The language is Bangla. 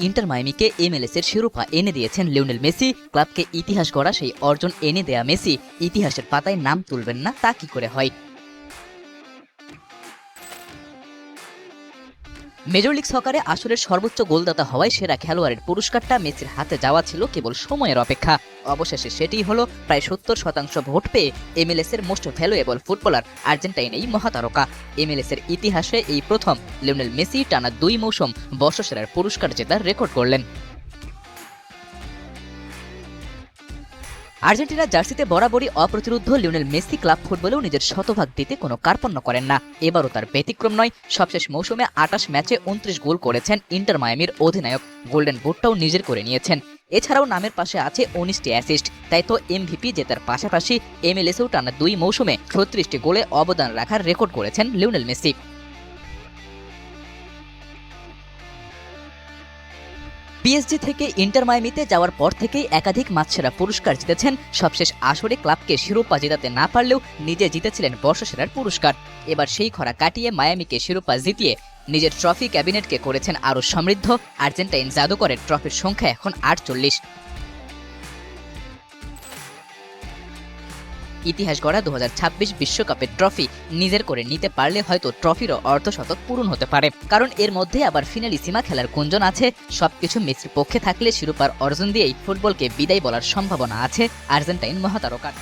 ইন্টার মায়ামিকে এমএলএস এর শিরোপা এনে দিয়েছেন লিওনেল মেসি। ক্লাবকে ইতিহাস গড়া সেই অর্জন এনে দেয়া মেসি। ইতিহাসের পাতায় নাম তুলবেন না, তা কি করে হয়? মেজর লিগ সকারে আসরের সর্বোচ্চ গোলদাতা হওয়ায় সেরা খেলোয়াড়ের পুরস্কারটা মেসির হাতে যাওয়া ছিল কেবল সময়ের অপেক্ষা। অবশেষে সেটি হলো প্রায় সত্তর শতাংশ ভোট পেয়ে এমএলএস এর মোস্ট ভ্যালুয়েবল ফুটবলার আর্জেন্টাইন এই মহাতারকা। এমএলএস এর ইতিহাসে এই প্রথম লিওনেল মেসি টানা দুই মৌসুম বর্ষসেরার পুরস্কার জেতার রেকর্ড করলেন আর্জেন্টিনার জার্সিতে বরাবরই অপ্রতিরুদ্ধ লিওনেল মেসি ক্লাব ফুটবলেও নিজের শতভাগ দিতে কোনো কার্পণ্য করেন না। এবারও তার ব্যতিক্রম নয়। সবশেষ মৌসুমে আটাশ ম্যাচে উনত্রিশ গোল করেছেন ইন্টার মায়ামির অধিনায়ক। গোল্ডেন বুটটাও নিজের করে নিয়েছেন। এছাড়াও নামের পাশে আছে উনিশটি অ্যাসিস্ট। তাই তো এমভিপি জেতার পাশাপাশি এমএলএসেও টানা দুই মৌসুমে ছত্রিশটি গোলে অবদান রাখার রেকর্ড করেছেন লিওনেল মেসি। পিএসজি থেকে ইন্টার মায়ামিতে যাওয়ার পর থেকেই একাধিক মাছসেরা পুরস্কার জিতেছেন। সবশেষ আসরে ক্লাবকে শিরোপা জেতাতে না পারলেও নিজে জিতেছিলেন বর্ষসেরার পুরস্কার। এবার সেই খরা কাটিয়ে মায়ামিকে শিরোপা জিতিয়ে নিজের ট্রফি ক্যাবিনেটকে করেছেন আরও সমৃদ্ধ। আর্জেন্টাইন জাদুকরের ট্রফির সংখ্যা এখন আটচল্লিশ। ইতিহাস গড়া দু বিশ্বকাপের ট্রফি। নিজের করে নিতে পারলে হয়তো ট্রফিরও অর্ধশতক পূরণ হতে পারে। কারণ এর মধ্যে আবার ফিনালি সীমা খেলার গুঞ্জন আছে। সবকিছু মেসির পক্ষে থাকলে শিরোপার অর্জন দিয়েই ফুটবলকে বিদায় বলার সম্ভাবনা আছে আর্জেন্টাইন মহাতারকার